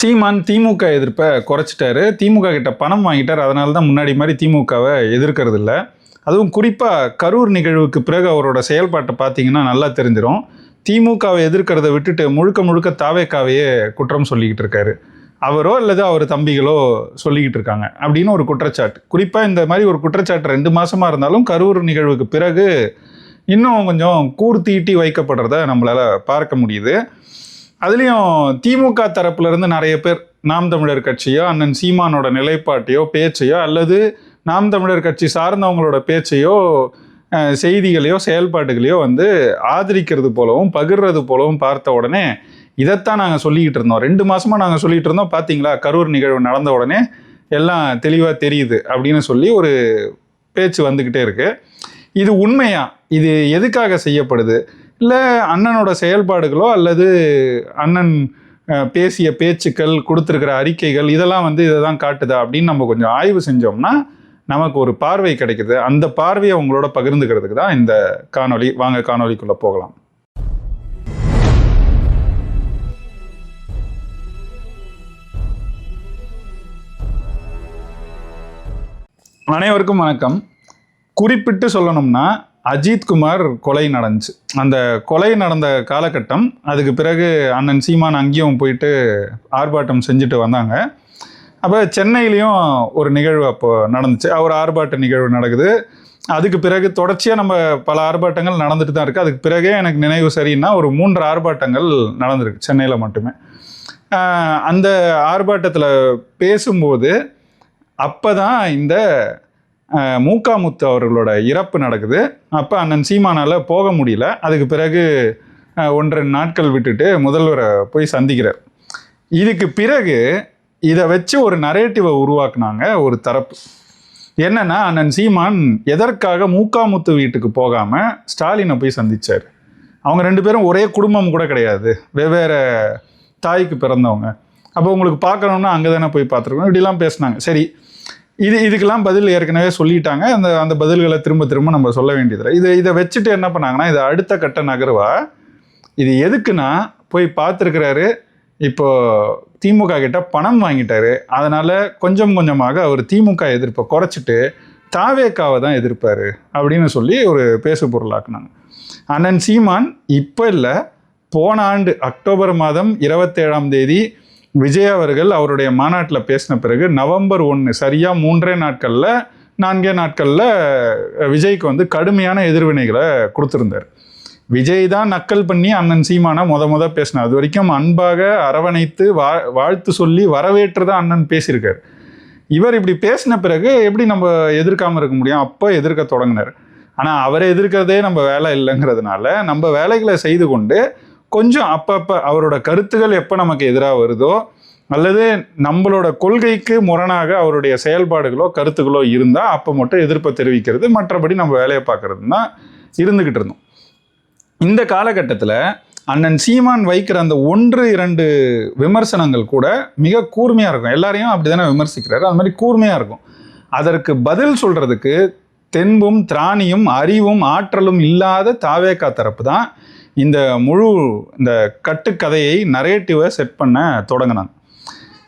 சீமான் திமுக எதிர்ப்பை குறைச்சிட்டாரு. திமுக கிட்ட பணம் வாங்கிட்டார். அதனால தான் முன்னாடி மாதிரி திமுகவை எதிர்க்கிறது இல்லை. அதுவும் குறிப்பாக கரூர் நிகழ்வுக்கு பிறகு அவரோட செயல்பாட்டை பார்த்தீங்கன்னா நல்லா தெரிஞ்சிடும் திமுகவை எதிர்க்கிறத விட்டுட்டு முழுக்க முழுக்க தாவேக்காவையே குற்றம் சொல்லிக்கிட்டு இருக்காரு. அவரோ அல்லது அவர் தம்பிகளோ சொல்லிக்கிட்டு இருக்காங்க. அப்படின்னு ஒரு குற்றச்சாட்டு. குறிப்பாக இந்த மாதிரி ஒரு குற்றச்சாட்டு ரெண்டு மாதமாக இருந்தாலும் கரூர் நிகழ்வுக்கு பிறகு இன்னும் கொஞ்சம் கூர்த்தீட்டி வைக்கப்படுறத நம்மளால் பார்க்க முடியுது. அதுலேயும் திமுக தரப்புலேருந்து நிறைய பேர் நாம் தமிழர் கட்சியோ அண்ணன் சீமானோட நிலைப்பாட்டையோ பேச்சையோ அல்லது நாம் தமிழர் கட்சி சார்ந்தவங்களோட பேச்சையோ செய்திகளையோ செயல்பாடுகளையோ வந்து ஆதரிக்கிறது போலவும் பகிர்றது போலவும் பார்த்த உடனே இதைத்தான் நாங்கள் சொல்லிக்கிட்டு இருந்தோம். ரெண்டு மாதமாக நாங்கள் சொல்லிகிட்டு இருந்தோம். பார்த்தீங்களா கரூர் நிகழ்வு நடந்த உடனே எல்லாம் தெளிவாக தெரியுது அப்படின்னு சொல்லி ஒரு பேச்சு வந்துக்கிட்டே இருக்குது இது உண்மையா? இது எதுக்காக செய்யப்படுது? இல்லை அண்ணனோட செயல்பாடுகளோ அல்லது அண்ணன் பேசிய பேச்சுக்கள் கொடுத்துருக்கிற அறிக்கைகள் இதெல்லாம் வந்து இதை தான் காட்டுதா அப்படின்னு நம்ம கொஞ்சம் ஆய்வு செஞ்சோம்னா நமக்கு ஒரு பார்வை கிடைக்குது. அந்த பார்வையை உங்களோட பகிர்ந்துக்கிறதுக்கு தான் இந்த காணொளி. வாங்க காணொளிக்குள்ளே போகலாம். அனைவருக்கும் வணக்கம். குறிப்பிட்டு சொல்லணும்னா அஜித்குமார் கொலை நடந்துச்சு. அந்த கொலை நடந்த காலகட்டம் அதுக்கு பிறகு அண்ணன் சீமான் அங்கேயும் போயிட்டு ஆர்ப்பாட்டம் செஞ்சுட்டு வந்தாங்க. அப்போ சென்னையிலையும் ஒரு நிகழ்வு அப்போ நடந்துச்சு. ஒரு ஆர்ப்பாட்ட நிகழ்வு நடக்குது. அதுக்கு பிறகு தொடர்ச்சியாக நம்ம பல ஆர்ப்பாட்டங்கள் நடந்துட்டு தான் இருக்குது அதுக்கு பிறகே எனக்கு நினைவு சரின்னா ஒரு மூன்று ஆர்ப்பாட்டங்கள் நடந்திருக்கு சென்னையில் மட்டுமே. அந்த ஆர்ப்பாட்டத்தில் பேசும்போது அப்போ தான் இந்த மூக்காமுத்து அவர்களோட இறப்பு நடக்குது. அப்போ அண்ணன் சீமானால் போக முடியல. அதுக்கு பிறகு ஒன்றரை நாட்கள் விட்டுட்டு முதல்வரை போய் சந்திக்கிறார். இதுக்கு பிறகு இதை வச்சு ஒரு நரேட்டிவை உருவாக்குனாங்க ஒரு தரப்பு. என்னன்னா அண்ணன் சீமான் எதற்காக மூக்காமுத்து வீட்டுக்கு போகாமல் ஸ்டாலினை போய் சந்திச்சார்? அவங்க ரெண்டு பேரும் ஒரே குடும்பம் கூட கிடையாது. வெவ்வேறு தாய்க்கு பிறந்தவங்க. அப்போ உங்களுக்கு பார்க்கணுன்னா அங்கே தானே போய் பார்த்துருக்கோம் இப்படிலாம் பேசுனாங்க. சரி இது இதுக்கெல்லாம் பதில் ஏற்கனவே சொல்லிட்டாங்க. அந்த அந்த பதில்களை திரும்ப திரும்ப நம்ம சொல்ல வேண்டியதில்லை. இதை இதை வச்சுட்டு என்ன பண்ணாங்கன்னா இது அடுத்த கட்ட நகர்வா இது எதுக்குன்னா போய் பார்த்துருக்கிறாரு இப்போது திமுக கிட்ட பணம் வாங்கிட்டாரு. அதனால் கொஞ்சம் கொஞ்சமாக அவர் திமுக எதிர்ப்பை குறைச்சிட்டு தாவேக்காவை தான் எதிர்ப்பார் அப்படின்னு சொல்லி ஒரு பேசு பொருளாக்குனாங்க அண்ணன் சீமான் இப்போ இல்லை போன ஆண்டு அக்டோபர் மாதம் இருபத்தேழாம் தேதி விஜய் அவர்கள் அவருடைய மாநாட்டில் பேசின பிறகு நவம்பர் ஒன்று சரியாக மூன்றே நாட்களில் நான்கே நாட்களில் விஜய்க்கு வந்து கடுமையான எதிர்வினைகளை கொடுத்துருந்தார். விஜய் தான் நக்கல் பண்ணி அண்ணன் சீமானை முத முத பேசினார். அது வரைக்கும் அன்பாக அரவணைத்து வா வாழ்த்து சொல்லி வரவேற்று தான் அண்ணன் பேசியிருக்கார். இவர் இப்படி பேசின பிறகு எப்படி நம்ம எதிர்க்காமல் இருக்க முடியும்? அப்போ எதிர்க்க தொடங்கினார். ஆனால் அவரை எதிர்க்கிறதே நம்ம வேலை இல்லைங்கிறதுனால நம்ம வேலைகளை செய்து கொண்டு கொஞ்சம் அப்பப்போ அவரோட கருத்துகள் எப்போ நமக்கு எதிராக வருதோ அல்லது நம்மளோட கொள்கைக்கு முரணாக அவருடைய செயல்பாடுகளோ கருத்துக்களோ இருந்தால் அப்போ மட்டும் எதிர்ப்பை தெரிவிக்கிறது. மற்றபடி நம்ம வேலையை பார்க்கறது தான் இருந்துக்கிட்டு இருந்தோம். இந்த காலகட்டத்தில் அண்ணன் சீமான் வைக்கிற அந்த ஒன்று இரண்டு விமர்சனங்கள் கூட மிக கூர்மையாக இருக்கும். எல்லாரையும் அப்படி தானே விமர்சிக்கிறாரு. அது மாதிரி கூர்மையாக இருக்கும். அதற்கு பதில் சொல்கிறதுக்கு தென்பும் திராணியும் அறிவும் ஆற்றலும் இல்லாத தாவேக்கா தரப்பு தான் இந்த முழு இந்த கட்டுக்கதையை நரேட்டிவை செட் பண்ண தொடங்கினாங்க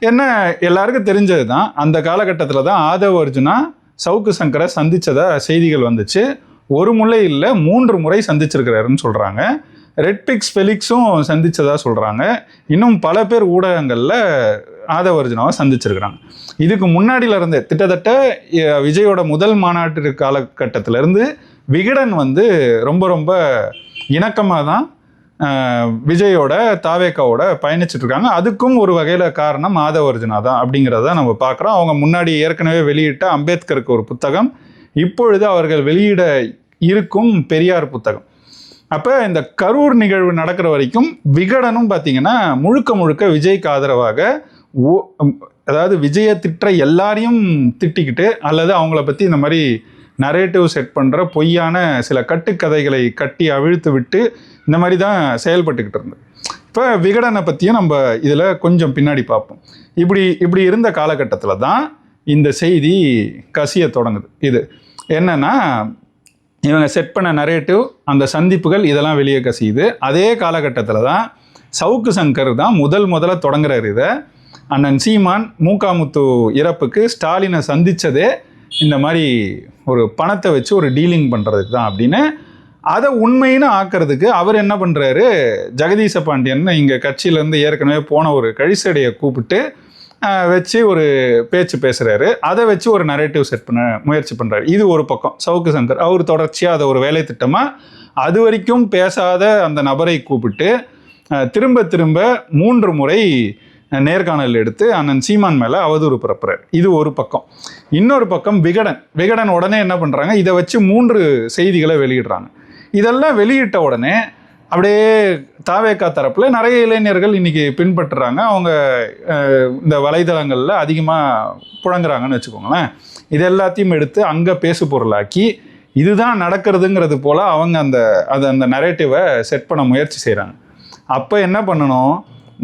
என்ன எல்லாருக்கும் தெரிஞ்சது தான் அந்த காலகட்டத்தில் தான் ஆதவ அர்ஜுனா சவுக்கு சங்கரை சந்திச்சதா செய்திகள் வந்துச்சு. ஒரு முறை இல்லை மூன்று முறை சந்திச்சிருக்கிறாருன்னு சொல்கிறாங்க ரெட்பிக்ஸ் ஃபெலிக்ஸும் சந்தித்ததாக சொல்கிறாங்க இன்னும் பல பேர் ஊடகங்களில் ஆதவ அர்ஜுனாவை சந்திச்சிருக்கிறாங்க. இதுக்கு முன்னாடியிலருந்து கிட்டத்தட்ட விஜயோட முதல் மாநாட்டு காலகட்டத்திலேருந்து விகடன் வந்து ரொம்ப ரொம்ப இணக்கமாக தான் விஜயோட தாவேக்காவோட பயணிச்சுட்டு இருக்காங்க அதுக்கும் ஒரு வகையில் காரணம் மாதவர்ஜனா தான் அப்படிங்கிறத நம்ம பார்க்குறோம். அவங்க முன்னாடி ஏற்கனவே வெளியிட்ட அம்பேத்கருக்கு ஒரு புத்தகம். இப்பொழுது அவர்கள் வெளியிட இருக்கும் பெரியார் புத்தகம். அப்போ இந்த கரூர் நிகழ்வு நடக்கிற வரைக்கும் விகடனும் பார்த்தீங்கன்னா முழுக்க முழுக்க விஜய்க்கு ஆதரவாக ஓ- அதாவது விஜயை திட்டுற எல்லாரையும் திட்டிக்கிட்டு அல்லது அவங்கள பற்றி இந்த மாதிரி நரேட்டிவ் செட் பண்ணுற பொய்யான சில கட்டுக்கதைகளை கட்டி அவிழ்த்து விட்டு இந்த மாதிரி தான் செயல்பட்டுக்கிட்டு இருந்தது. இப்போ விகடனை பற்றியும் நம்ம இதில் கொஞ்சம் பின்னாடி பார்ப்போம். இப்படி இப்படி இருந்த காலகட்டத்தில் தான் இந்த செய்தி கசிய தொடங்குது. இது என்னென்னா இவங்க செட் பண்ண நரேட்டிவ் அந்த சந்திப்புகள் இதெல்லாம் வெளியே கசியுது. அதே காலகட்டத்தில் தான் சவுக்கு சங்கர் தான் முதல் முதல்ல தொடங்குறாரு இதை. அண்ணன் சீமான் மூக்காமுத்து இறப்புக்கு ஸ்டாலினை சந்தித்ததே இந்த மாதிரி ஒரு பணத்தை வச்சு ஒரு டீலிங் பண்ணுறதுக்கு தான் அப்படின்னு அதை உண்மைன்னு ஆக்கிறதுக்கு அவர் என்ன பண்ணுறாரு ஜெகதீச பாண்டியன் இங்கே கட்சியிலேருந்து ஏற்கனவே போன ஒரு கழிசடையை கூப்பிட்டு வச்சு ஒரு பேச்சு பேசுகிறாரு அதை வச்சு ஒரு நரேட்டிவ் செட் பண்ண முயற்சி பண்ணுறாரு இது ஒரு பக்கம். சவுக்கு சங்கர் அவர் தொடர்ச்சியாக அதை ஒரு வேலை திட்டமாக அது வரைக்கும் பேசாத அந்த நபரை கூப்பிட்டு திரும்ப திரும்ப மூன்று முறை நேர்காணல் எடுத்து அண்ணன் சீமான் மேலே அவதூறு பரப்புறார் இது ஒரு பக்கம். இன்னொரு பக்கம் விகடன். விகடன் உடனே என்ன பண்ணுறாங்க இதை வச்சு மூன்று செய்திகளை வெளியிடுறாங்க. இதெல்லாம் வெளியிட்ட உடனே அப்படியே தாவேக்கா தரப்பில் நிறைய இளைஞர்கள் இன்றைக்கி பின்பற்றுறாங்க. அவங்க இந்த வலைதளங்களில் அதிகமாக புழங்குறாங்கன்னு வச்சுக்கோங்களேன். இது எல்லாத்தையும் எடுத்து அங்கே பேசு பொருளாக்கி இதுதான் நடக்கிறதுங்கிறது போல் அவங்க அந்த அது அந்த நரேட்டிவை செட் பண்ண முயற்சி செய்கிறாங்க அப்போ என்ன பண்ணணும்?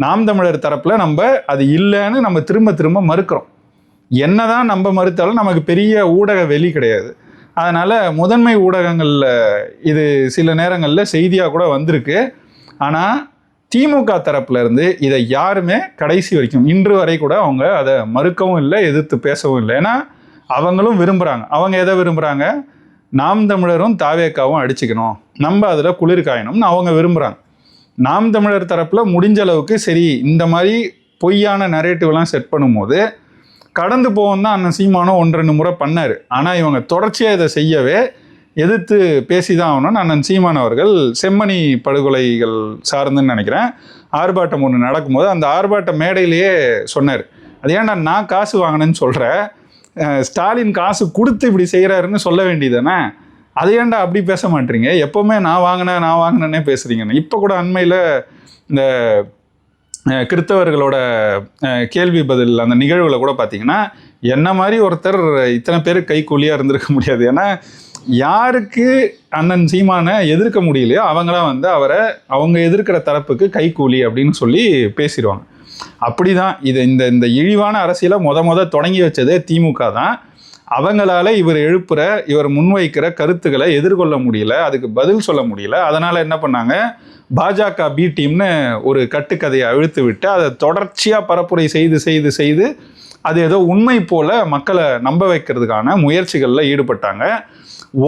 நாம் தமிழர் தரப்பில் நம்ம அது இல்லைன்னு நம்ம திரும்ப திரும்ப மறுக்கிறோம். என்ன தான் நம்ம மறுத்தாலும் நமக்கு பெரிய ஊடக வெளி கிடையாது. அதனால் முதன்மை ஊடகங்களில் இது சில நேரங்களில் செய்தியாக கூட வந்திருக்கு. ஆனால் திமுக தரப்புலேருந்து இதை யாருமே கடைசி வரைக்கும் இன்று வரை கூட அவங்க அதை மறுக்கவும் இல்லை எதிர்த்து பேசவும் இல்லை. ஏன்னா அவங்களும் விரும்புகிறாங்க அவங்க எதை விரும்புகிறாங்க நாம் தமிழரும் தாவேக்காவும் அடிச்சுக்கணும். நம்ம அதில் குளிர் காயணும்னு அவங்க விரும்புகிறாங்க நாம் தமிழர் தரப்பில் முடிஞ்ச அளவுக்கு சரி இந்த மாதிரி பொய்யான நரேட்டிவ்லாம் செட் பண்ணும்போது கடந்து போவோம் தான் அண்ணன் சீமானம் ஒன்று ரெண்டு முறை பண்ணார். ஆனால் இவங்க தொடர்ச்சியாக இதை செய்யவே எதிர்த்து பேசி தான் ஆகணும்னு அண்ணன் சீமான் அவர்கள் செம்மணி படுகொலைகள் சார்ந்துன்னு நினைக்கிறேன். ஆர்ப்பாட்டம் ஒன்று நடக்கும்போது அந்த ஆர்ப்பாட்ட மேடையிலேயே சொன்னார். அது ஏன்டா நான் காசு வாங்கினேன்னு சொல்கிறேன் ஸ்டாலின் காசு கொடுத்து இப்படி செய்கிறாருன்னு சொல்ல வேண்டியதானே அது ஏன்டா அப்படி பேச மாட்டீங்க? எப்போவுமே நான் வாங்கினேன் நான் வாங்கினேன்னே பேசுகிறீங்கன்னு இப்போ கூட அண்மையில் இந்த கிறித்தவர்களோட கேள்வி பதில் அந்த நிகழ்வில் கூட பார்த்தீங்கன்னா என்ன மாதிரி ஒருத்தர் இத்தனை பேர் கைக்கூலியாக இருந்திருக்க முடியாது. ஏன்னா யாருக்கு அண்ணன் சீமானை எதிர்க்க முடியலையோ அவங்களாம் வந்து அவரை அவங்க எதிர்க்கிற தரப்புக்கு கைக்கூலி அப்படின்னு சொல்லி பேசிடுவாங்க. அப்படிதான். இது இந்த இந்த இழிவான அரசியலை முத முத தொடங்கி வச்சதே திமுக தான். அவங்களால இவர் எழுப்புற இவர் முன்வைக்கிற கருத்துக்களை எதிர்கொள்ள முடியல அதுக்கு பதில் சொல்ல முடியல. அதனால என்ன பண்ணாங்க? பாஜக பி டீம்னு ஒரு கட்டுக்கதையை அழுத்து விட்டு அதை தொடர்ச்சியாக பரப்புரை செய்து செய்து செய்து அது ஏதோ உண்மை போல மக்களை நம்ப வைக்கிறதுக்கான முயற்சிகளில் ஈடுபட்டாங்க.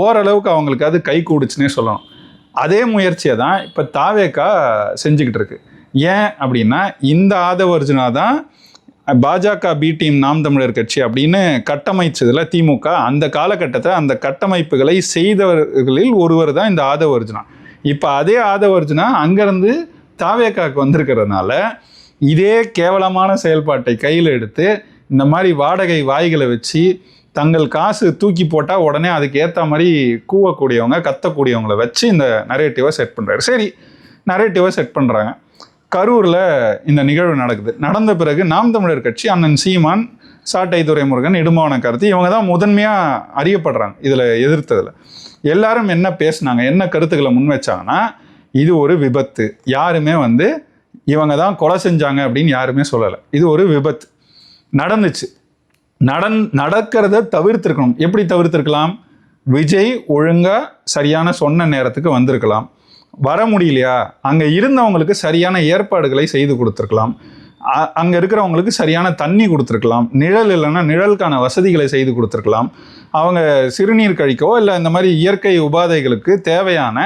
ஓரளவுக்கு அவங்களுக்கு அது கை கூடுச்சுன்னே சொல்லணும் அதே முயற்சியை தான் இப்போ தாவேக்கா செஞ்சுக்கிட்டு இருக்கு. ஏன் அப்படின்னா இந்த ஆதவர்ஜுனா தான் பாஜக பி டீம் நாம் தமிழர் கட்சி அப்படின்னு கட்டமைச்சதுல திமுக. அந்த காலகட்டத்தை அந்த கட்டமைப்புகளை செய்தவர்களில் ஒருவர் தான் இந்த ஆதவர்ஜுனா இப்போ அதே ஆதவர்ஜுனா அங்கேருந்து தாவேக்காக்கு வந்திருக்கிறதுனால இதே கேவலமான செயல்பாட்டை கையில் எடுத்து இந்த மாதிரி வாடகை வாய்களை வச்சு தங்கள் காசு தூக்கி போட்டால் உடனே அதுக்கு ஏற்ற மாதிரி கூவக்கூடியவங்க கத்தக்கூடியவங்கள வச்சு இந்த நரேட்டிவை செட் பண்ணுறாரு சரி நரேட்டிவை செட் பண்ணுறாங்க கரூரில் இந்த நிகழ்வு நடக்குது. நடந்த பிறகு நாம் தமிழர் கட்சி அண்ணன் சீமான் சாட்டை துரைமுருகன் இடுமான கருத்து இவங்க தான் முதன்மையாக அறியப்படுறாங்க இதில் எதிர்த்ததில். எல்லாரும் என்ன பேசினாங்க என்ன கருத்துக்களை முன் வச்சாங்கன்னா இது ஒரு விபத்து. யாருமே வந்து இவங்க தான் கொலை செஞ்சாங்க அப்படின்னு யாருமே சொல்லலை. இது ஒரு விபத்து. நடந்துச்சு. நடந் நடக்கிறத தவிர்த்திருக்கணும். எப்படி தவிர்த்திருக்கலாம்? விஜய் ஒழுங்காக சரியான சொன்ன நேரத்துக்கு வந்திருக்கலாம். வர முடியலையா? அங்கே இருந்தவங்களுக்கு சரியான ஏற்பாடுகளை செய்து கொடுத்துருக்கலாம். அங்கே இருக்கிறவங்களுக்கு சரியான தண்ணி கொடுத்துருக்கலாம். நிழல் இல்லைன்னா நிழலுக்கான வசதிகளை செய்து கொடுத்துருக்கலாம். அவங்க சிறுநீர் கழிக்கவோ இல்லை இந்த மாதிரி இயற்கை உபாதைகளுக்கு தேவையான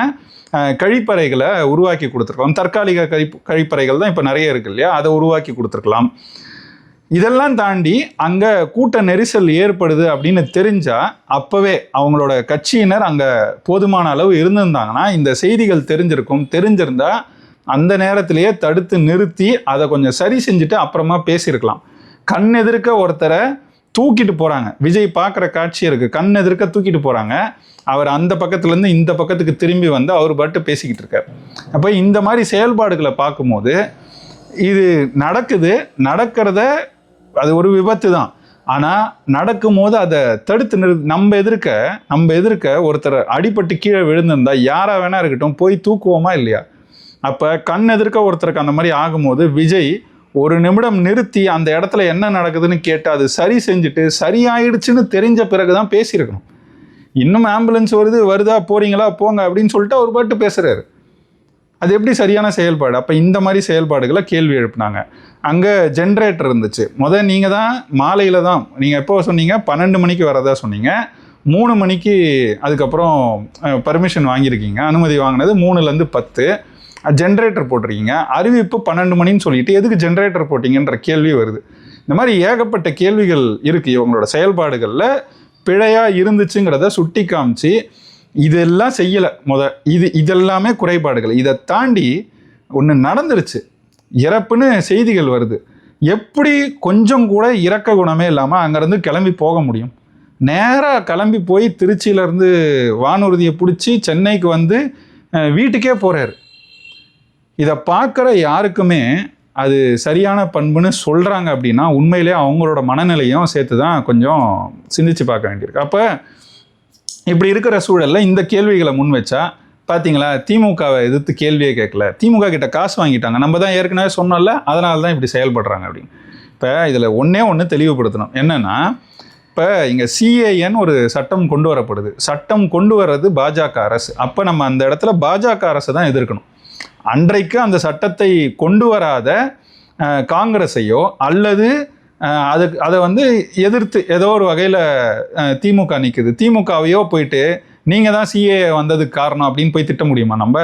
கழிப்பறைகளை உருவாக்கி கொடுத்துருக்கலாம். தற்காலிக கழிப்பு கழிப்பறைகள் தான் இப்போ நிறைய இருக்கு இல்லையா? அதை உருவாக்கி கொடுத்துருக்கலாம். இதெல்லாம் தாண்டி அங்கே கூட்ட நெரிசல் ஏற்படுது அப்படின்னு தெரிஞ்சா அப்போவே அவங்களோட கட்சியினர் அங்கே போதுமான அளவு இருந்திருந்தாங்கன்னா இந்த செய்திகள் தெரிஞ்சிருக்கும். தெரிஞ்சிருந்தா அந்த நேரத்திலேயே தடுத்து நிறுத்தி அதை கொஞ்சம் சரி செஞ்சுட்டு அப்புறமா பேசியிருக்கலாம். கண் எதிர்க்க ஒருத்தரை தூக்கிட்டு போகிறாங்க விஜய் பார்க்குற காட்சி இருக்குது கண் எதிர்க்க தூக்கிட்டு போகிறாங்க அவர் அந்த பக்கத்துலேருந்து இந்த பக்கத்துக்கு திரும்பி வந்து அவர் பாட்டு பேசிக்கிட்டு இருக்கார். அப்போ இந்த மாதிரி செயல்பாடுகளை பார்க்கும்போது இது நடக்குது. நடக்கிறத அது ஒரு விபத்து தான். ஆனால் நடக்கும்போது அதை தடுத்து நிறு நம்ம எதிர்க்க நம்ம எதிர்க்க ஒருத்தர் அடிபட்டு கீழே விழுந்திருந்தா யாராக வேணா இருக்கட்டும் போய் தூக்குவோமா இல்லையா? அப்போ கண் எதிர்க்க ஒருத்தருக்கு அந்த மாதிரி ஆகும்போது விஜய் ஒரு நிமிடம் நிறுத்தி அந்த இடத்துல என்ன நடக்குதுன்னு கேட்டு அது சரி செஞ்சுட்டு சரியாயிடுச்சுன்னு தெரிஞ்ச பிறகு தான் பேசியிருக்கணும். இன்னும் ஆம்புலன்ஸ் வருது வருதா போறீங்களா போங்க அப்படின்னு சொல்லிட்டு அவர் பாட்டு பேசுறாரு. அது எப்படி சரியான செயல்பாடு? அப்போ இந்த மாதிரி செயல்பாடுகளை கேள்வி எழுப்புனாங்க. அங்கே ஜென்ரேட்டர் இருந்துச்சு. முத நீங்கள் தான் மாலையில் தான் நீங்கள் எப்போ சொன்னீங்க? பன்னெண்டு மணிக்கு வரதா சொன்னீங்க. மூணு மணிக்கு அதுக்கப்புறம் பர்மிஷன் வாங்கியிருக்கீங்க. அனுமதி வாங்கினது மூணுலேருந்து பத்து. ஜென்ரேட்டர் போட்டிருக்கீங்க. அறிவிப்பு பன்னெண்டு மணின்னு சொல்லிட்டு எதுக்கு ஜென்ரேட்டர் போட்டிங்கன்ற கேள்வி வருது. இந்த மாதிரி ஏகப்பட்ட கேள்விகள் இருக்குது இவங்களோட செயல்பாடுகளில். பிழையாக இருந்துச்சுங்கிறத சுட்டி காமிச்சு இதெல்லாம் செய்யலை முத. இது இதெல்லாமே குறைபாடுகள். இதை தாண்டி ஒன்று நடந்துருச்சு. இறப்புன்னு செய்திகள் வருது. எப்படி கொஞ்சம் கூட இறக்க குணமே இல்லாமல் அங்கேருந்து கிளம்பி போக முடியும்? நேராக கிளம்பி போய் திருச்சியிலேருந்து வானூர்தியை பிடிச்சி சென்னைக்கு வந்து வீட்டுக்கே போகிறார் இதை பார்க்குற யாருக்குமே அது சரியான பண்புன்னு சொல்கிறாங்க அப்படின்னா உண்மையிலே அவங்களோட மனநிலையும் சேர்த்து தான் கொஞ்சம் சிந்திச்சு பார்க்க வேண்டியிருக்கு. அப்போ இப்படி இருக்கிற சூழலில் இந்த கேள்விகளை முன் வச்சா பார்த்தீங்களா திமுகவை எதிர்த்து கேள்வியே கேட்கல. திமுக கிட்ட காசு வாங்கிட்டாங்க. நம்ம தான் ஏற்கனவே சொன்னோம்ல அதனால தான் இப்படி செயல்படுறாங்க அப்படின்னு. இப்போ இதில் ஒன்றே ஒன்று தெளிவுபடுத்தணும். என்னென்னா இப்போ இங்கே சிஏஎன் ஒரு சட்டம் கொண்டு வரப்படுது. சட்டம் கொண்டு வர்றது பாஜக அரசு. அப்போ நம்ம அந்த இடத்துல பாஜக அரசை தான் எதிர்க்கணும். அன்றைக்கு அந்த சட்டத்தை கொண்டு வராத காங்கிரஸையோ அல்லது அதுக்கு அதை வந்து எதிர்த்து ஏதோ ஒரு வகையில் திமுக நிற்குது திமுகவையோ போயிட்டு நீங்கள் தான் சிஏ வந்ததுக்கு காரணம் அப்படின்னு போய் திட்ட முடியுமா நம்ம?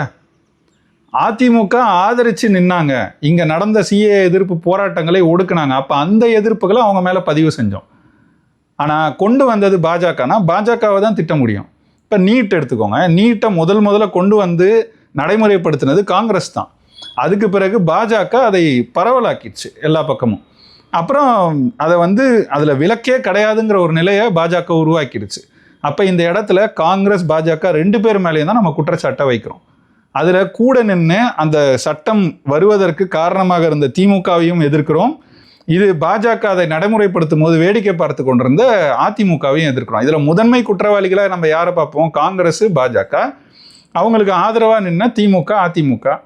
அதிமுக ஆதரிச்சு நின்னாங்க. இங்கே நடந்த சிஏ எதிர்ப்பு போராட்டங்களை ஒடுக்குனாங்க. அப்போ அந்த எதிர்ப்புகளை அவங்க மேலே பதிவு செஞ்சோம். ஆனால் கொண்டு வந்தது பாஜகனா பாஜகவை தான் திட்ட முடியும். இப்போ நீட் எடுத்துக்கோங்க. நீட்டை முதல் முதல்ல கொண்டு வந்து நடைமுறைப்படுத்தினது காங்கிரஸ் தான். அதுக்கு பிறகு பாஜக அதை பரவலாக்கிடுச்சு எல்லா பக்கமும். அப்புறம் அதை வந்து அதில் விலக்கே கிடையாதுங்கிற ஒரு நிலையை பாஜக உருவாக்கிடுச்சு. அப்போ இந்த இடத்துல காங்கிரஸ் பாஜக ரெண்டு பேர் மேலேயும் தான் நம்ம குற்றச்சாட்டை வைக்கிறோம். அதில் கூட நின்று அந்த சட்டம் வருவதற்கு காரணமாக இருந்த திமுகவையும் எதிர்க்கிறோம். இது பாஜக அதை நடைமுறைப்படுத்தும் போது வேடிக்கை பார்த்து கொண்டிருந்த அதிமுகவையும் எதிர்க்கிறோம். இதில் முதன்மை குற்றவாளிகளாக நம்ம யாரை பார்ப்போம்? காங்கிரஸ் பாஜக. அவங்களுக்கு ஆதரவாக நின்ன திமுக அதிமுக.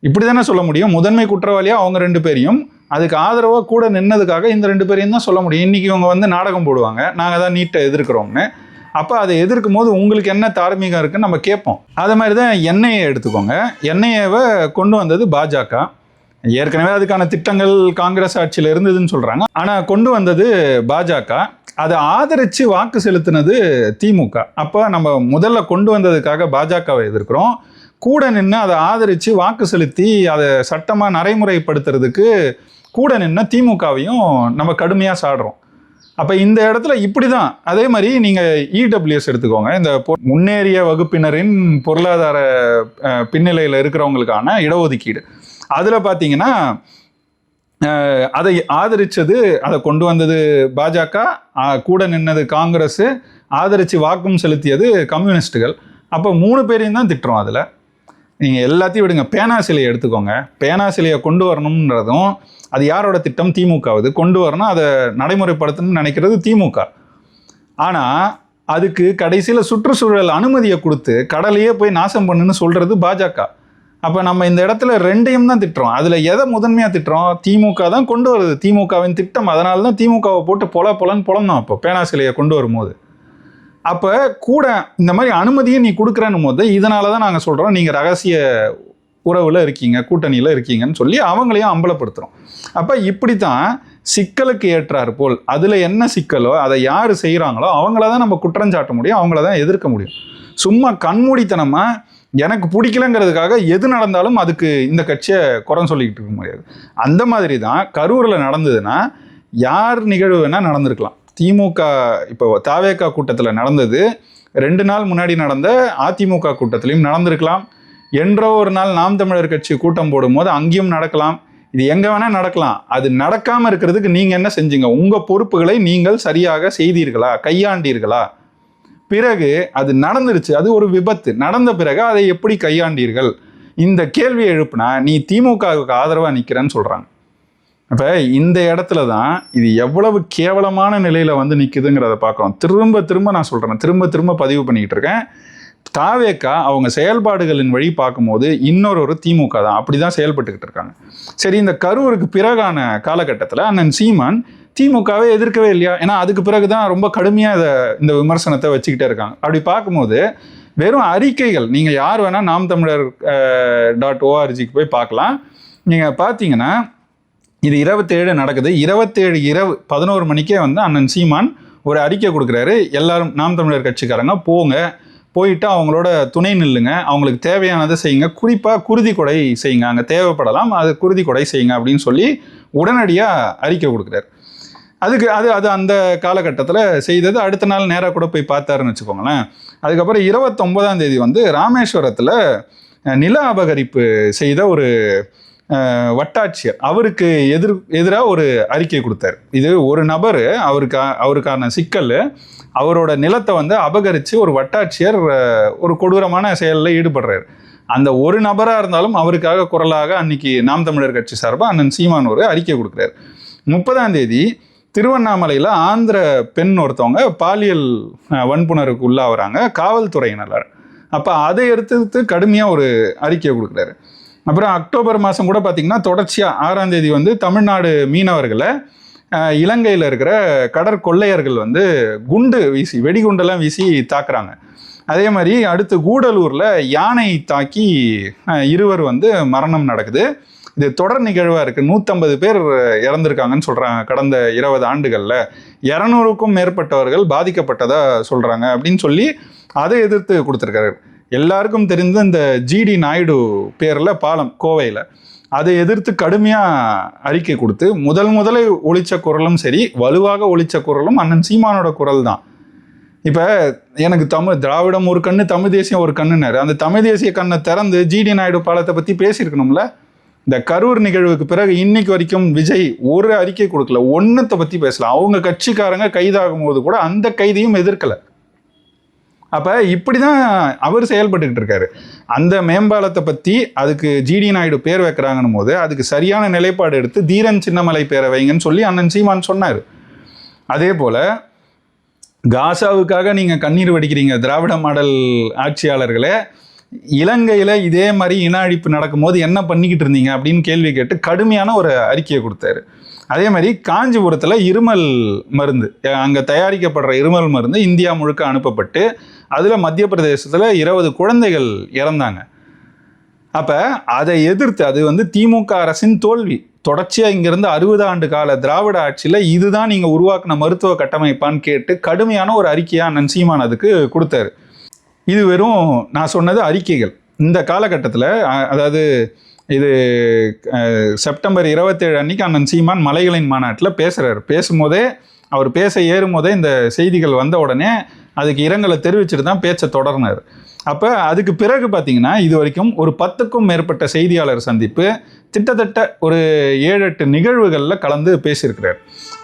இப்படி தானே சொல்ல முடியும். முதன்மை குற்றவாளியாக அவங்க ரெண்டு பேரையும். அதுக்கு ஆதரவாக கூட நின்னதுக்காக இந்த ரெண்டு பேரையும் தான் சொல்ல முடியும். இன்றைக்கி இவங்க வந்து நாடகம் போடுவாங்க. நாங்கள் தான் நீட்டை எதிர்க்கிறோம்னு. அப்போ அதை எதிர்க்கும் போது உங்களுக்கு என்ன தார்மீகம் இருக்குன்னு நம்ம கேட்போம். அதே மாதிரி தான் எண்ணெயை எடுத்துக்கோங்க. எண்ணெயவை கொண்டு வந்தது பாஜக. ஏற்கனவே அதுக்கான திட்டங்கள் காங்கிரஸ் ஆட்சியில் இருந்ததுன்னு சொல்கிறாங்க ஆனால் கொண்டு வந்தது பாஜக. அதை ஆதரித்து வாக்கு செலுத்தினது திமுக. அப்போ நம்ம முதல்ல கொண்டு வந்ததுக்காக பாஜகவை எதிர்க்கிறோம். கூட நின்று அதை ஆதரித்து வாக்கு செலுத்தி அதை சட்டமாக நடைமுறைப்படுத்துறதுக்கு கூட நின்று திமுகவையும் நம்ம கடுமையாக சாடுறோம். அப்போ இந்த இடத்துல இப்படி தான் அதே மாதிரி நீங்கள் இடபிள்யூஎஸ் எடுத்துக்கோங்க. இந்த பொ- முன்னேறிய வகுப்பினரின் பொருளாதார பின்னிலையில் இருக்கிறவங்களுக்கான இடஒதுக்கீடு. அதில் பார்த்தீங்கன்னா அதை ஆதரித்தது அதை கொண்டு வந்தது பாஜக கூட நின்னது காங்கிரஸ் ஆதரித்து வாக்கம் செலுத்தியது கம்யூனிஸ்ட்டுகள் அப்போ மூணு பேரையும் தான் திட்டுறோம் அதில். நீங்கள் எல்லாத்தையும் விடுங்க. பேனா சிலையை எடுத்துக்கோங்க. பேனா சிலையை கொண்டு வரணுன்றதும் அது யாரோட திட்டம்? திமுகவுது. கொண்டு வரணும் அதை நடைமுறைப்படுத்தணும்னு நினைக்கிறது திமுக. ஆனால் அதுக்கு கடைசியில் சுற்றுச்சூழல் அனுமதியை கொடுத்து கடலையே போய் நாசம் பண்ணுன்னு சொல்கிறது பாஜக. அப்போ நம்ம இந்த இடத்துல ரெண்டையும் தான் திட்டுறோம். அதில் எதை முதன்மையாக திட்டுறோம்? திமுக தான் கொண்டு வருது. திமுகவின் திட்டம். அதனால தான் திமுகவை போட்டு பொல பொலன்னு புலந்தோம் அப்போ பேனா சிலையை கொண்டு வரும்போது. அப்போ கூட இந்த மாதிரி அனுமதியை நீ கொடுக்குறன்னு போது இதனால தான் நாங்கள் சொல்கிறோம் நீங்கள் ரகசிய உறவில் இருக்கீங்க கூட்டணியில் இருக்கீங்கன்னு சொல்லி அவங்களையும் அம்பலப்படுத்துகிறோம் அப்போ இப்படி தான் சிக்கலுக்கு ஏற்றார் போல் அதில் என்ன சிக்கலோ அதை யார் செய்கிறாங்களோ அவங்கள தான் நம்ம குற்றஞ்சாட்ட முடியும் அவங்கள தான் எதிர்க்க முடியும். சும்மா கண்மூடித்தனமாக எனக்கு பிடிக்கலங்கிறதுக்காக எது நடந்தாலும் அதுக்கு இந்த கட்சியை குறம் சொல்லிக்கிட்டு இருக்க முடியாது. அந்த மாதிரி தான் கரூரில் நடந்ததுன்னா யார் நிகழ்வு வேணால் நடந்திருக்கலாம். திமுக இப்போ தாவேக்கா கூட்டத்தில் நடந்தது. ரெண்டு நாள் முன்னாடி நடந்த அதிமுக கூட்டத்திலையும் நடந்திருக்கலாம். என்றோ ஒரு நாள் நாம் தமிழர் கட்சி கூட்டம் போடும்போது அங்கேயும் நடக்கலாம். இது எங்கே வேணால் நடக்கலாம். அது நடக்காமல் இருக்கிறதுக்கு நீங்கள் என்ன செஞ்சீங்க? உங்கள் பொறுப்புகளை நீங்கள் சரியாக செய்தீர்களா? கையாண்டீர்களா? பிறகு அது நடந்துருச்சு. அது ஒரு விபத்து. நடந்த பிறகு அதை எப்படி கையாண்டீர்கள்? இந்த கேள்வியை எழுப்புனா நீ திமுகவுக்கு ஆதரவாக நிற்கிறேன்னு சொல்கிறாங்க அப்போ இந்த இடத்துல தான் இது எவ்வளவு கேவலமான நிலையில் வந்து நிற்குதுங்கிறத பார்க்குறோம் திரும்ப திரும்ப நான் சொல்கிறேன் திரும்ப திரும்ப பதிவு பண்ணிக்கிட்டு இருக்கேன். தாவேக்கா அவங்க செயல்பாடுகளின் வழி பார்க்கும்போது இன்னொரு ஒரு திமுக தான். அப்படி தான் செயல்பட்டுக்கிட்டு இருக்காங்க. சரி இந்த கரூருக்கு பிறகான காலகட்டத்தில் அண்ணன் சீமான் திமுகவே எதிர்க்கவே இல்லையா? ஏன்னா அதுக்கு பிறகு தான் ரொம்ப கடுமையாக இதை இந்த விமர்சனத்தை வச்சுக்கிட்டே இருக்காங்க. அப்படி பார்க்கும்போது வெறும் அறிக்கைகள் நீங்கள் யார் வேணால் நாம் தமிழர் டாட் ஓஆர்ஜிக்கு போய் பார்க்கலாம். நீங்கள் பார்த்தீங்கன்னா இது இருபத்தேழு நடக்குது. இருபத்தேழு இரவு பதினோரு மணிக்கே வந்து அண்ணன் சீமான் ஒரு அறிக்கை கொடுக்குறாரு. எல்லாரும் நாம் தமிழர் கட்சிக்காரங்க போங்க. போயிட்டு அவங்களோட துணை நில்லுங்க. அவங்களுக்கு தேவையானதை செய்யுங்க. குறிப்பாக குருதி கொடை செய்யுங்க. அங்கே தேவைப்படலாம். அது குருதி கொடை செய்யுங்க அப்படின்னு சொல்லி உடனடியாக அறிக்கை கொடுக்குறாரு. அதுக்கு அது அது அந்த காலகட்டத்தில் செய்தது. அடுத்த நாள் நேராக கூட போய் பார்த்தாருன்னு வச்சுக்கோங்களேன். அதுக்கப்புறம் இருபத்தொம்போதாம் தேதி வந்து ராமேஸ்வரத்தில் நில அபகரிப்பு செய்த ஒரு வட்டாட்சியர். அவருக்கு எதிர் எதிராக ஒரு அறிக்கை கொடுத்தாரு. இது ஒரு நபர் அவருக்கு அவருக்கான சிக்கல் அவரோட நிலத்தை வந்து அபகரித்து ஒரு வட்டாட்சியர் ஒரு கொடூரமான செயலில் ஈடுபடுறார். அந்த ஒரு நபராக இருந்தாலும் அவருக்காக குரலாக அன்னைக்கு நாம் தமிழர் கட்சி சார்பாக அண்ணன் சீமான் ஒரு அறிக்கை கொடுக்குறாரு. முப்பதாம் தேதி திருவண்ணாமலையில் ஆந்திர பெண் ஒருத்தவங்க பாலியல் வன்புணருக்கு உள்ளாகிறாங்க காவல்துறையினர் அப்போ அதை எடுத்து கடுமையாக ஒரு அறிக்கையை கொடுக்குறாரு. அப்புறம் அக்டோபர் மாதம் கூட பார்த்திங்கன்னா தொடர்ச்சியாக ஆறாம் தேதி வந்து தமிழ்நாடு மீனவர்களை இலங்கையில் இருக்கிற கடற்கொள்ளையர்கள் வந்து குண்டு வீசி வெடிகுண்டெல்லாம் வீசி தாக்குறாங்க. அதே மாதிரி அடுத்து கூடலூரில் யானை தாக்கி இருவர் வந்து மரணம் நடக்குது. இது தொடர் நிகழ்வாக இருக்குது நூற்றம்பது பேர் இறந்துருக்காங்கன்னு சொல்கிறாங்க கடந்த இருபது ஆண்டுகளில். இரநூறுக்கும் மேற்பட்டவர்கள் பாதிக்கப்பட்டதாக சொல்கிறாங்க அப்படின்னு சொல்லி அதை எதிர்த்து கொடுத்துருக்காரு. எல்லாருக்கும் தெரிந்த இந்த ஜிடி நாயுடு பேரில் பாலம் கோவையில். அதை எதிர்த்து கடுமையாக அறிக்கை கொடுத்து முதல் முதலே ஒழிச்ச குரலும் சரி வலுவாக ஒழிச்ச குரலும் அண்ணன் சீமானோட குரல் தான். இப்போ எனக்கு தமிழ் திராவிடம் ஒரு கண்ணு தமிழ் தேசியம் ஒரு கண்ணுனாரு. அந்த தமிழ் தேசிய கண்ணை திறந்து ஜிடி நாயுடு பாலத்தை பற்றி பேசியிருக்கணும்ல? இந்த கரூர் நிகழ்வுக்கு பிறகு இன்னைக்கு வரைக்கும் விஜய் ஒரு அறிக்கை கொடுக்கல ஒன்றத்தை பற்றி பேசலாம் அவங்க கட்சிக்காரங்க கைதாகும் போது கூட அந்த கைதையும் எதிர்க்கலை. அப்போ இப்படி தான் அவர் செயல்பட்டுக்கிட்டு இருக்காரு. அந்த மேம்பாலத்தை பற்றி அதுக்கு ஜிடி நாயுடு பேர் வைக்கிறாங்கன்னும் போது அதுக்கு சரியான நிலைப்பாடு எடுத்து தீரன் சின்னமலை பேரை வைங்கன்னு சொல்லி அண்ணன் சீமான் சொன்னார். அதே போல் காசாவுக்காக நீங்கள் கண்ணீர் வடிக்கிறீங்க திராவிட மாடல் ஆட்சியாளர்களே இலங்கையில் இதே மாதிரி இன அழிப்பு நடக்கும்போது என்ன பண்ணிக்கிட்டு இருந்தீங்க அப்படின்னு கேள்வி கேட்டு கடுமையான ஒரு அறிக்கையை கொடுத்தாரு. அதே மாதிரி காஞ்சிபுரத்தில் இருமல் மருந்து அங்கே தயாரிக்கப்படுற இருமல் மருந்து இந்தியா முழுக்க அனுப்பப்பட்டு அதில் மத்திய பிரதேசத்தில் இருபது குழந்தைகள் இறந்தாங்க. அப்போ அதை எதிர்த்து அது வந்து திமுக அரசின் தோல்வி. தொடர்ச்சியாக இங்கேருந்து அறுபது ஆண்டு கால திராவிட ஆட்சியில் இதுதான் நீங்கள் உருவாக்கின மருத்துவ கட்டமைப்பான்னு கேட்டு கடுமையான ஒரு அறிக்கையாக அண்ணன் சீமான் அதுக்கு கொடுத்தாரு. இது வெறும் நான் சொன்னது அறிக்கைகள். இந்த காலகட்டத்தில் அதாவது இது செப்டம்பர் இருபத்தேழு அன்னைக்கு அண்ணன் சீமான் மலைகளின் மாநாட்டில் பேசுகிறார் பேசும்போதே அவர் பேச ஏறும்போதே இந்த செய்திகள் வந்த உடனே அதுக்கு இரங்கலை தெரிவிச்சுட்டு தான் பேச்சை தொடர்னார். அப்போ அதுக்கு பிறகு பார்த்தீங்கன்னா இது வரைக்கும் ஒரு பத்துக்கும் மேற்பட்ட செய்தியாளர் சந்திப்பு கிட்டத்தட்ட ஒரு ஏழு எட்டு நிகழ்வுகளில் கலந்து பேசியிருக்கிறார்.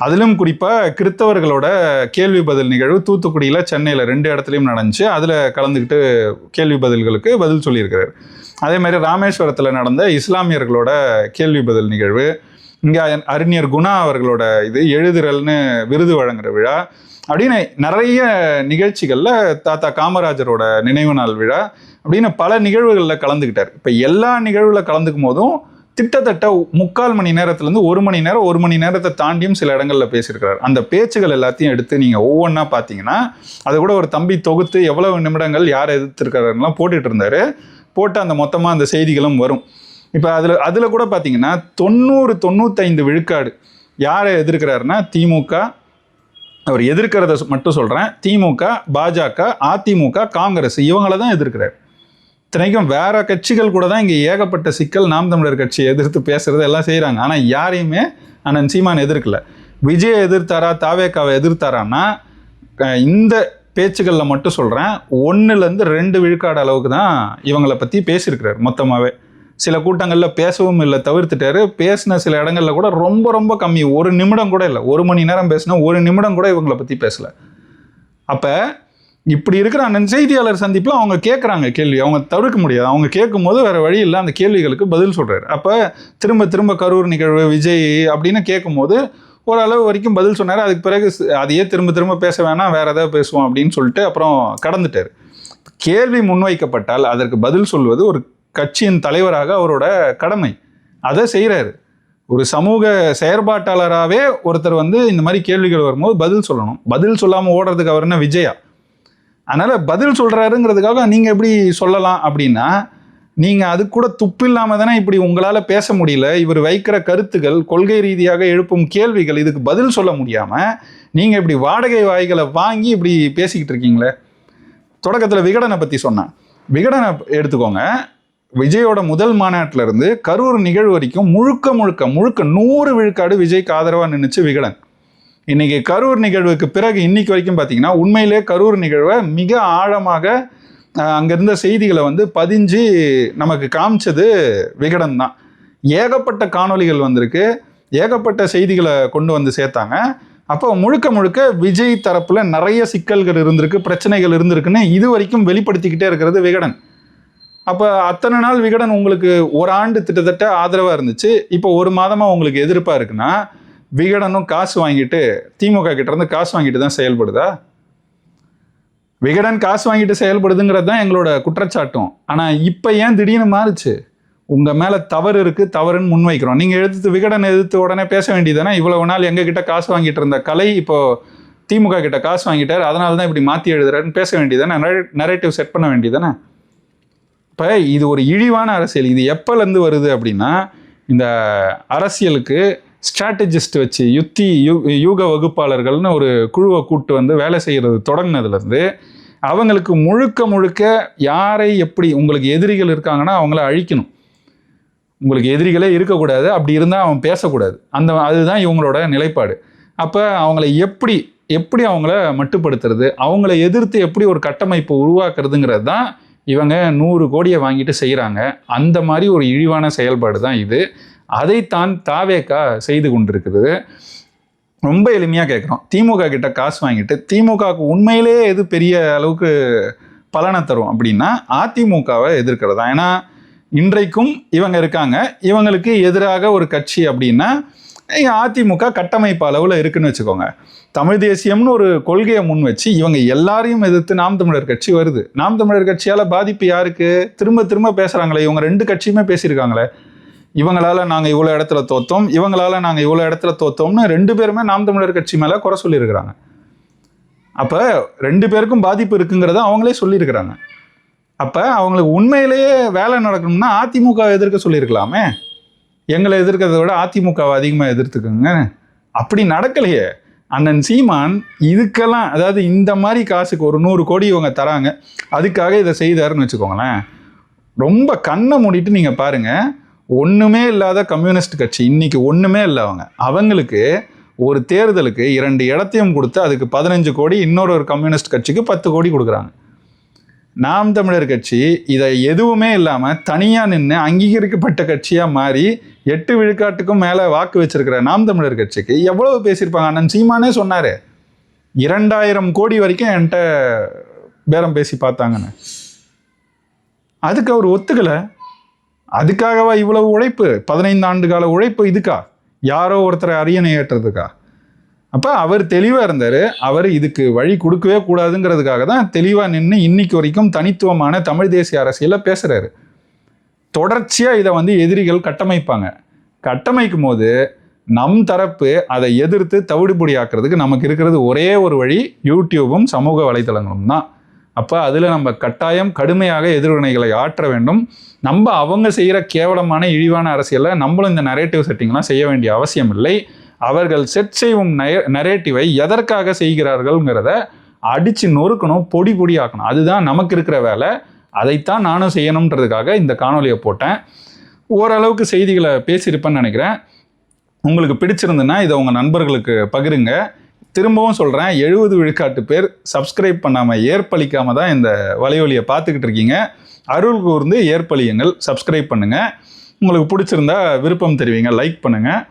அதிலும் குறிப்பாக கிறித்தவர்களோட கேள்வி பதில் நிகழ்வு தூத்துக்குடியில் சென்னையில் ரெண்டு இடத்துலையும் நடந்துச்சு. அதில் கலந்துக்கிட்டு கேள்வி பதில்களுக்கு பதில் சொல்லியிருக்கிறார். அதே மாதிரி ராமேஸ்வரத்தில் நடந்த இஸ்லாமியர்களோட கேள்வி பதில் நிகழ்வு இங்கே அறிஞர் குணா அவர்களோட இது எழுதுறல்னு விருது வழங்குகிற விழா அப்படின்னு நிறைய நிகழ்ச்சிகளில் தாத்தா காமராஜரோட நினைவு நாள் விழா அப்படின்னு பல நிகழ்வுகளில் கலந்துக்கிட்டார் இப்போ எல்லா நிகழ்வில் கலந்துக்கும் போதும் திட்டத்தட்ட முக்கால் மணி நேரத்துலேருந்து ஒரு மணி நேரம் ஒரு மணி நேரத்தை தாண்டியும் சில இடங்களில் பேசியிருக்கிறார். அந்த பேச்சுகள் எல்லாத்தையும் எடுத்து நீங்கள் ஒவ்வொன்றா பார்த்தீங்கன்னா அது கூட ஒரு தம்பி தொகுத்து எவ்வளவு நிமிடங்கள் யார் எதிர்த்திருக்காருலாம் போட்டுட்டு இருந்தார். போட்டு அந்த மொத்தமாக அந்த செய்திகளும் வரும். இப்போ அதில் அதில் கூட பார்த்தீங்கன்னா தொண்ணூறு தொண்ணூத்தைந்து விழுக்காடு யாரை எதிர்க்கிறாருன்னா திமுக அவர் எதிர்க்கிறத மட்டும் சொல்கிறேன் திமுக பாஜக அதிமுக காங்கிரஸ் இவங்கள தான் எதிர்க்கிறார். இத்தனைக்கும் வேற கட்சிகள் கூட தான் இங்கே ஏகப்பட்ட சிக்கல் நாம் தமிழர் கட்சியை எதிர்த்து பேசுறது எல்லாம் செய்கிறாங்க ஆனால் யாரையுமே அண்ணன் சீமான் எதிர்க்கல. விஜய் எதிர்த்தாரா தாவேக்காவை எதிர்த்தாரான்னா இந்த பேச்சுக்களில் மட்டும் சொல்கிறேன் ஒன்றுலேருந்து ரெண்டு விழுக்காடு அளவுக்கு தான் இவங்களை பற்றி பேசியிருக்கிறார் மொத்தமாகவே சில கூட்டங்களில் பேசவும் இல்லை தவிர்த்துட்டாரு. பேசின சில இடங்களில் கூட ரொம்ப ரொம்ப கம்மி. ஒரு நிமிடம் கூட இல்லை. ஒரு மணி நேரம் பேசினா ஒரு நிமிடம் கூட இவங்களை பற்றி பேசலை. அப்போ இப்படி இருக்கிற அந்த செய்தியாளர் சந்திப்பில் அவங்க கேட்குறாங்க கேள்வி. அவங்க தவிர்க்க முடியாது. அவங்க கேட்கும்போது வேறு வழி இல்லை. அந்த கேள்விகளுக்கு பதில் சொல்கிறாரு அப்போ திரும்ப திரும்ப கரூர் நிகழ்வு விஜய் அப்படின்னு கேட்கும்போது ஓரளவு வரைக்கும் பதில் சொன்னார். அதுக்கு பிறகு அதையே திரும்ப திரும்ப பேச வேணாம். வேறு ஏதாவது பேசுவோம் அப்படின்னு சொல்லிட்டு அப்புறம் கடந்துட்டார். கேள்வி முன்வைக்கப்பட்டால் அதற்கு பதில் சொல்வது ஒரு கட்சியின் தலைவராக அவரோட கடமை. அதை செய்கிறாரு ஒரு சமூக செயற்பாட்டாளராகவே ஒருத்தர் வந்து இந்த மாதிரி கேள்விகள் வரும்போது பதில் சொல்லணும். பதில் சொல்லாமல் ஓடுறதுக்கு அவர் என்ன விஜயா? அதனால் பதில் சொல்கிறாருங்கிறதுக்காக நீங்கள் எப்படி சொல்லலாம் அப்படின்னா நீங்கள் அது கூட துப்பு இல்லாமல் தானே இப்படி உங்களால் பேச முடியல. இவர் வைக்கிற கருத்துக்கள் கொள்கை ரீதியாக எழுப்பும் கேள்விகள் இதுக்கு பதில் சொல்ல முடியாமல் நீங்கள் இப்படி வாடகை வாய்களை வாங்கி இப்படி பேசிக்கிட்டு இருக்கீங்களே? தொடக்கத்தில் விகடனை பற்றி சொன்னேன். விகடனை எடுத்துக்கோங்க. விஜயோட முதல் மாநாட்டில் இருந்து கரூர் நிகழ்வு வரைக்கும் முழுக்க முழுக்க முழுக்க நூறு விழுக்காடு விஜய்க்கு ஆதரவாக நின்றுச்சு விகடன். இன்னைக்கு கரூர் நிகழ்வுக்கு பிறகு இன்னைக்கு வரைக்கும் பார்த்தீங்கன்னா உண்மையிலே கரூர் நிகழ்வை மிக ஆழமாக அஹ், இருந்த செய்திகளை வந்து பதிஞ்சு நமக்கு காமிச்சது விகடன் தான். ஏகப்பட்ட காணொளிகள் வந்திருக்கு. ஏகப்பட்ட செய்திகளை கொண்டு வந்து சேர்த்தாங்க. அப்போ முழுக்க முழுக்க விஜய் தரப்பில் நிறைய சிக்கல்கள் இருந்திருக்கு பிரச்சனைகள் இருந்திருக்குன்னு இது வரைக்கும் வெளிப்படுத்திக்கிட்டே இருக்கிறது விகடன். அப்போ அத்தனை நாள் விகடன் உங்களுக்கு ஒரு ஆண்டு கிட்டத்தட்ட ஆதரவாக இருந்துச்சு. இப்போ ஒரு மாதமாக உங்களுக்கு எதிர்ப்பாக இருக்குன்னா விகடனும் காசு வாங்கிட்டு திமுக கிட்டேருந்து காசு வாங்கிட்டு தான் செயல்படுதா? விகடன் காசு வாங்கிட்டு செயல்படுதுங்கிறது தான் எங்களோட குற்றச்சாட்டும். ஆனால் இப்போ ஏன் திடீர்னு மாறுச்சு? உங்கள் மேலே தவறு இருக்குது தவறுன்னு முன்வைக்கிறோம். நீங்கள் எதிர்த்து விகடன் எதிர்த்து உடனே பேச வேண்டியதானே இவ்வளவு நாள் எங்ககிட்ட காசு வாங்கிட்டு இருந்த கலை இப்போ திமுக கிட்ட காசு வாங்கிட்டார். அதனால தான் இப்படி மாற்றி எழுதுறாருன்னு பேச வேண்டியதானே நரேட்டிவ் செட் பண்ண வேண்டியதானே இப்போ இது ஒரு இழிவான அரசியல். இது எப்போலேருந்து வருது அப்படின்னா இந்த அரசியலுக்கு ஸ்ட்ராட்டஜிஸ்ட் வச்சு யுத்தி யூ யூக வகுப்பாளர்கள்னு ஒரு குழுவை கூட்டு வந்து வேலை செய்கிறது தொடங்கினதுலேருந்து அவங்களுக்கு முழுக்க முழுக்க யாரை எப்படி உங்களுக்கு எதிரிகள் இருக்காங்கன்னா அவங்கள அழிக்கணும். உங்களுக்கு எதிரிகளே இருக்கக்கூடாது. அப்படி இருந்தால் அவன் பேசக்கூடாது. அந்த அதுதான் இவங்களோட நிலைப்பாடு. அப்போ அவங்கள எப்படி எப்படி அவங்கள மட்டுப்படுத்துறது? அவங்கள எதிர்த்து எப்படி ஒரு கட்டமைப்பு உருவாக்குறதுங்கிறது தான் இவங்க நூறு கோடியை வாங்கிட்டு செய்கிறாங்க அந்த மாதிரி ஒரு இழிவான செயல்பாடு தான் இது. அதைத்தான் தாவேக்கா செய்து கொண்டிருக்குது. ரொம்ப எளிமையாக கேட்குறோம் திமுக கிட்ட காசு வாங்கிட்டு திமுகவுக்கு உண்மையிலே எது பெரிய அளவுக்கு பலனை தரும் அப்படின்னா அதிமுகவை எதிர்க்கிறது தான். ஏன்னா இன்றைக்கும் இவங்க இருக்காங்க. இவங்களுக்கு எதிராக ஒரு கட்சி அப்படின்னா அதிமுக கட்டமைப்பு அளவில் இருக்குன்னு வச்சுக்கோங்க. தமிழ் தேசியம்னு ஒரு கொள்கையை முன் வச்சு இவங்க எல்லாரையும் எதிர்த்து நாம் தமிழர் கட்சி வருது. நாம் தமிழர் கட்சியால் பாதிப்பு யாருக்கு? திரும்ப திரும்ப பேசுகிறாங்களே இவங்க ரெண்டு கட்சியுமே பேசியிருக்காங்களே. இவங்களால நாங்கள் இவ்வளோ இடத்துல தோத்தோம் இவங்களால் நாங்கள் இவ்வளோ இடத்துல தோத்தோம்னு ரெண்டு பேருமே நாம் தமிழர் கட்சி மேலே குறை சொல்லியிருக்கிறாங்க. அப்போ ரெண்டு பேருக்கும் பாதிப்பு இருக்குங்கிறத அவங்களே சொல்லியிருக்கிறாங்க. அப்போ அவங்களுக்கு உண்மையிலேயே வேலை நடக்கணும்னா அதிமுக எதிர்க்க சொல்லியிருக்கலாமே. எங்களை எதிர்க்கிறத விட அதிமுகவை அதிகமாக எதிர்த்துக்குங்க. அப்படி நடக்கலையே. அண்ணன் சீமான் இதுக்கெல்லாம் அதாவது இந்த மாதிரி காசுக்கு ஒரு நூறு கோடி இவங்க தராங்க அதுக்காக இதை செய்தாருன்னு வச்சுக்கோங்களேன். ரொம்ப கண்ணை மூடிட்டு நீங்கள் பாருங்கள் ஒன்றுமே இல்லாத கம்யூனிஸ்ட் கட்சி இன்றைக்கி ஒன்றுமே இல்லை அவங்க. அவங்களுக்கு ஒரு தேர்தலுக்கு இரண்டு இடத்தையும் கொடுத்து அதுக்கு பதினஞ்சு கோடி இன்னொரு ஒரு கம்யூனிஸ்ட் கட்சிக்கு பத்து கோடி கொடுக்குறாங்க. நாம் தமிழர் கட்சி இதை எதுவுமே இல்லாமல் தனியாக நின்று அங்கீகரிக்கப்பட்ட கட்சியாக மாறி எட்டு விழுக்காட்டுக்கும் மேலே வாக்கு வச்சிருக்கிற நாம் தமிழர் கட்சிக்கு எவ்வளவு பேசியிருப்பாங்க? அண்ணன் சீமானே சொன்னார். இரண்டாயிரம் கோடி வரைக்கும் என்கிட்ட பேரம் பேசி பார்த்தாங்கன்னு. அதுக்கு அவர் ஒத்துக்கலை. அதுக்காகவா இவ்வளவு உழைப்பு? பதினைந்து ஆண்டு கால உழைப்பு இதுக்கா? யாரோ ஒருத்தரை அரியணை ஏற்றுறதுக்கா அப்போ அவர் தெளிவாக இருந்தார். அவர் இதுக்கு வழி கொடுக்கவே கூடாதுங்கிறதுக்காக தான் தெளிவாக நின்று இன்னைக்கு வரைக்கும் தனித்துவமான தமிழ் தேசிய அரசியலில் பேசுகிறாரு தொடர்ச்சியாக இதை வந்து எதிரிகள் கட்டமைப்பாங்க. கட்டமைக்கும் போது நம் தரப்பு அதை எதிர்த்து தவிடுபொடி ஆக்குறதுக்கு நமக்கு இருக்கிறது ஒரே ஒரு வழி யூடியூபும் சமூக வலைத்தளங்களும் தான். அப்போ அதில் நம்ம கட்டாயம் கடுமையாக எதிர்வினைகளை ஆற்ற வேண்டும். நம்ம அவங்க செய்கிற கேவலமான இழிவான அரசியலை நம்மளும் இந்த நரேட்டிவ் செட்டிங்லாம் செய்ய வேண்டிய அவசியம் இல்லை அவர்கள் செட் செய்யும் நரேட்டிவை எதற்காக செய்கிறார்கள்ங்கிறத அடித்து நொறுக்கணும் பொடி பொடி ஆக்கணும். அதுதான் நமக்கு இருக்கிற வேலை. அதைத்தான் நானும் செய்யணுன்றதுக்காக இந்த காணொலியை போட்டேன். ஓரளவுக்கு செய்திகளை பேசியிருப்பேன்னு நினைக்கிறேன். உங்களுக்கு பிடிச்சிருந்துன்னா இதை உங்கள் நண்பர்களுக்கு பகிருங்க. திரும்பவும் சொல்கிறேன் எழுபது விழுக்காட்டு பேர் சப்ஸ்கிரைப் பண்ணாமல் ஏற்பளிக்காமல் தான் இந்த வலையொலியை பார்த்துக்கிட்டு இருக்கீங்க. அருள் கூர்ந்து ஏற்பளியுங்கள் சப்ஸ்கிரைப் பண்ணுங்கள் உங்களுக்கு பிடிச்சிருந்தா விருப்பம் தெரிவிங்க லைக் பண்ணுங்கள்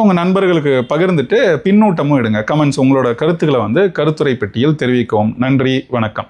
உங்கள் நண்பர்களுக்கு பகிர்ந்துட்டு பின்னூட்டமும் எடுங்க. கமெண்ட்ஸ் உங்களோட கருத்துக்களை வந்து கருத்துரை பெட்டியில் தெரிவிக்கவும். நன்றி வணக்கம்.